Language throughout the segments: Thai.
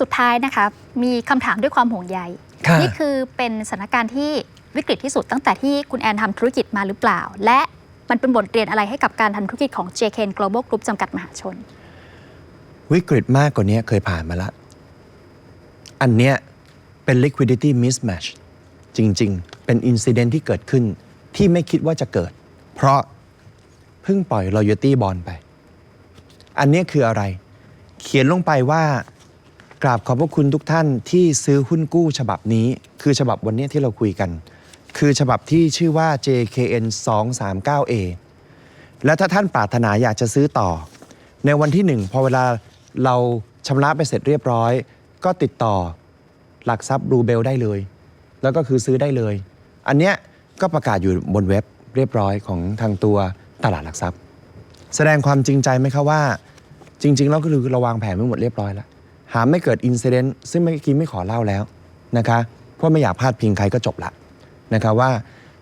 สุดท้ายนะคะมีคำถามด้วยความห่วงใย ค่ะ นี่คือเป็นสถานการณ์ที่วิกฤตที่สุดตั้งแต่ที่คุณแอนทำธุรกิจมาหรือเปล่า และมันเป็นบทเรียนอะไรให้กับการทำธุรกิจของ JK Global Group จำกัดมหาชน วิกฤตมากกว่านี้เคยผ่านมาแล้วอันเนี้ยเป็น liquidity mismatch จริง ๆ เป็น incident ที่เกิดขึ้นที่ไม่คิดว่าจะเกิด เพราะเพิ่งปล่อย loyalty bond ไป อันเนี้ยคืออะไร เขียนลงไปว่า กราบขอบพระคุณทุกท่านที่ซื้อหุ้นกู้ฉบับนี้ คือฉบับวันนี้ที่เราคุยกัน คือฉบับที่ชื่อว่า JKN 239A และถ้าท่านปรารถนาอยากจะซื้อต่อ ในวันที่หนึ่งพอเวลาเราชำระไปเสร็จเรียบร้อย ก็ติดต่อหลักทรัพย์รูเบลได้เลย แล้วก็คือซื้อได้เลย อันเนี้ยก็ประกาศอยู่บนเว็บเรียบร้อยของทางตัวตลาดหลักทรัพย์ แสดงความจริงใจไหมครับว่า จริง ๆ แล้วก็คือเราวางแผนไว้หมดเรียบร้อยแล้ว หาไม่เกิดอินซิเดนต์ซึ่งเมื่อกี้ไม่ขอเล่าแล้วนะคะเพราะไม่อยากพลาดพิงใครก็จบละนะคะว่า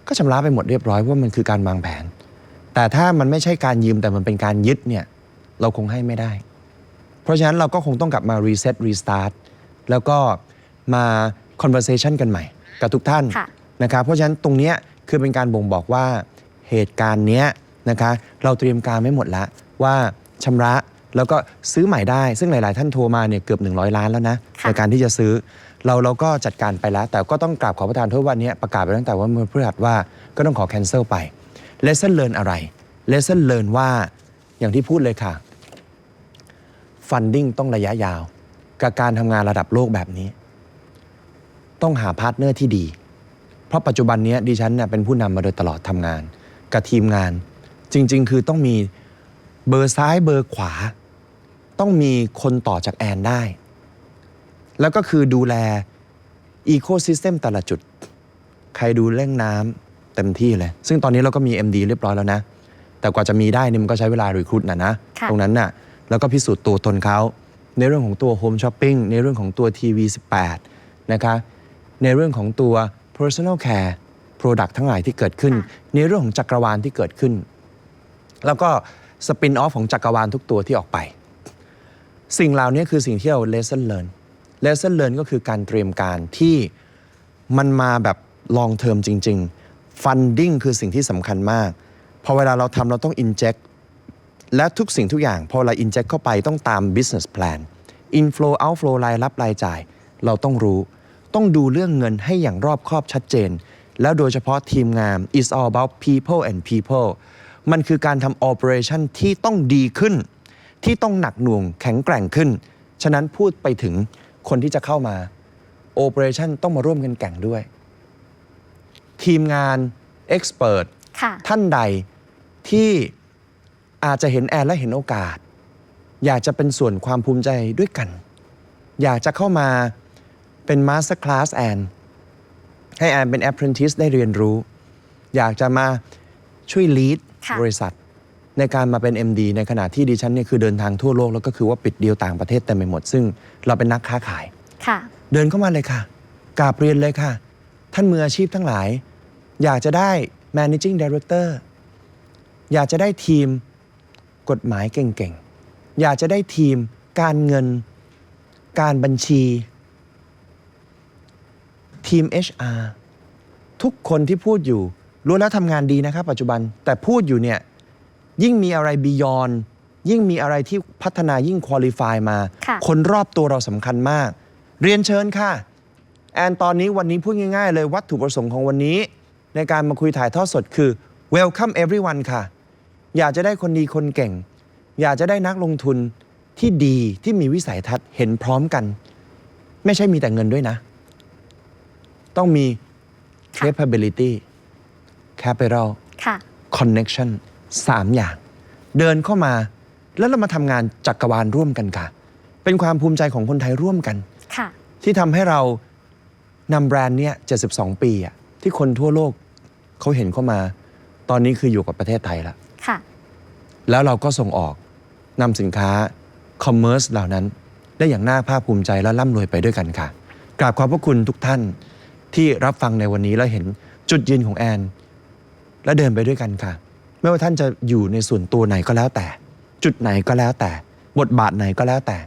ก็ชำระไปหมดเรียบร้อยเพราะมันคือการวางแผน แต่ถ้ามันไม่ใช่การยืมแต่มันเป็นการยึดเนี่ยเราคงให้ไม่ได้ เพราะฉะนั้นเราก็คงต้องกลับมา reset restart แล้วก็มา conversation กันใหม่ กับทุกท่านค่ะนะครับเพราะฉะนั้นตรงเนี้ยคือเป็นการบ่งบอกว่าเหตุการณ์เนี้ยนะคะเราเตรียมการไม่หมดแล้วว่าชำระ แล้วก็ซื้อใหม่ได้ ซึ่งหลาย ๆ ท่านโทรมาเนี่ยเกือบ 100 ล้านแล้วนะค่ะ ในการที่จะซื้อ เราเราก็จัดการไปแล้ว แต่ก็ต้องกราบขอประทานโทษวันนี้ประกาศไปตั้งแต่ว่าเมื่อพฤหัสว่าก็ต้องขอ cancel ไป lesson learn อะไร lesson learn ว่าอย่างที่พูดเลยค่ะ funding ต้องระยะยาว กับการทำงานระดับโลกแบบนี้ ต้องหาพาร์ทเนอร์ที่ดี เพราะปัจจุบันเนี้ยดิฉันเนี่ยเป็นผู้นำมาโดยตลอดทำงาน กับทีมงาน จริง ๆ คือต้องมีเบอร์ซ้ายเบอร์ขวา ต้องมีคนต่อจากแอนได้ แล้วก็คือดูแลอีโค y ิสเต็มแต่ละจุด ใครดูเร่งน้ำเต็มที่เลย ซึ่งตอนนี้เราก็มี MD เรียบร้อยแล้วนะ แต่กว่าจะมีได้เนี่ยมันก็ใช้เวลารีคูดนะนะ ค่ะ ตรงนั้นน่ะ แล้วก็พิสูจน์ตัวตนเขา ในเรื่องของตัวโฮมช้อปปิ้งในเรื่องของตัวทีวี18 นะคะ ในเรื่องของตัว personal care product ทั้งหลายที่เกิดขึ้น ในเรื่องของจักรวาลที่เกิดขึ้น แล้วก็สปินออฟของจักรวาลทุกตัวที่ออกไป สิ่งเหล่านี้คือสิ่งที่เรา lesson learn lesson learn ก็คือการเตรียมการที่มันมาแบบ long term จริง ๆ funding คือสิ่งที่สำคัญมาก พอเวลาเราทำเราต้อง inject และทุกสิ่งทุกอย่าง พอเรา inject เข้าไปต้องตาม business plan inflow outflow รายรับรายจ่าย เราต้องรู้ ต้องดูเรื่องเงินให้อย่างรอบคอบชัดเจน แล้วโดยเฉพาะทีมงาน is all about people and people มันคือการทำ operation ที่ต้องดีขึ้น ที่ต้องหนักหน่วงแข็งแกร่งขึ้น ฉะนั้นพูดไปถึงคนที่จะเข้ามา operation ต้องมาร่วมกันแข่งด้วย ทีมงาน expert ค่ะท่านใดที่อาจจะเห็นแอนและเห็นโอกาส อยากจะเป็นส่วนความภูมิใจด้วยกัน อยากจะเข้ามาเป็นมาสเตอร์คลาสแอนให้แอนเป็น apprentice ได้เรียนรู้ อยากจะมาช่วย lead ค่ะบริษัท ในการมาเป็น MD ในขณะที่ดิฉันเนี่ยคือเดินทางทั่วโลกแล้วก็คือว่าปิดเดียวต่างประเทศเต็มไปหมด ซึ่งเราเป็นนักค้าขาย ค่ะ เดินเข้ามาเลยค่ะกราบเรียนเลยค่ะ ท่านมืออาชีพทั้งหลาย อยากจะได้ managing director อยากจะได้ทีมกฎหมายเก่งๆ อยากจะได้ทีมการเงิน การบัญชี ทีม HR ทุกคนที่พูดอยู่ล้วนแล้วทำงานดีนะครับปัจจุบันแต่พูดอยู่เนี่ย ยิ่งมีอะไร beyond ยิ่งมีอะไรที่พัฒนายิ่ง qualify มา ค่ะ คนรอบตัวเราสำคัญมาก เรียนเชิญค่ะ แอนตอนนี้วันนี้พูดง่ายๆ เลยวัตถุประสงค์ของวันนี้ ในการมาคุยถ่ายทอดสดคือ welcome everyone ค่ะ อยากจะได้คนดีคนเก่ง อยากจะได้นักลงทุนที่ดีที่มีวิสัยทัศน์เห็นพร้อมกัน ไม่ใช่มีแต่เงินด้วยนะ ต้องมี capability capital ค่ะ connection สามอย่าง เดินเข้ามาแล้วเรามาทำงานจักรวาลร่วมกันค่ะ เป็นความภูมิใจของคนไทยร่วมกัน ค่ะ ที่ทำให้เรานำแบรนด์เนี้ย72 ปีอะที่คนทั่วโลกเขาเห็นเข้ามา ตอนนี้คืออยู่กับประเทศไทยแล้วค่ะ แล้วเราก็ส่งออกนำสินค้าคอมเมอร์สเหล่านั้น ได้อย่างน่าภาคภูมิใจและร่ำรวยไปด้วยกันค่ะ กราบขอบพระคุณทุกท่านที่รับฟังในวันนี้แล้วเห็นจุดยืนของแอน และเดินไปด้วยกันค่ะ ไม่ว่าท่านจะอยู่ในส่วนตัวไหนก็แล้วแต่ จุดไหนก็แล้วแต่ บทบาทไหนก็แล้วแต่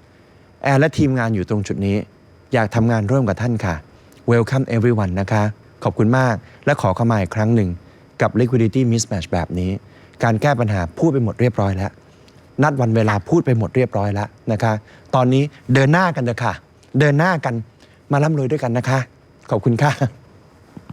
แอนและทีมงานอยู่ตรงจุดนี้ อยากทำงานร่วมกับท่านค่ะ Welcome everyone นะคะ ขอบคุณมากและขอเข้ามาอีกครั้งหนึ่ง กับ liquidity mismatch แบบนี้ การแก้ปัญหาพูดไปหมดเรียบร้อยแล้ว นัดวันเวลาพูดไปหมดเรียบร้อยแล้วนะคะ ตอนนี้เดินหน้ากันเถอะค่ะ เดินหน้ากันมาร่ำรวยด้วยกันนะคะ ขอบคุณค่ะ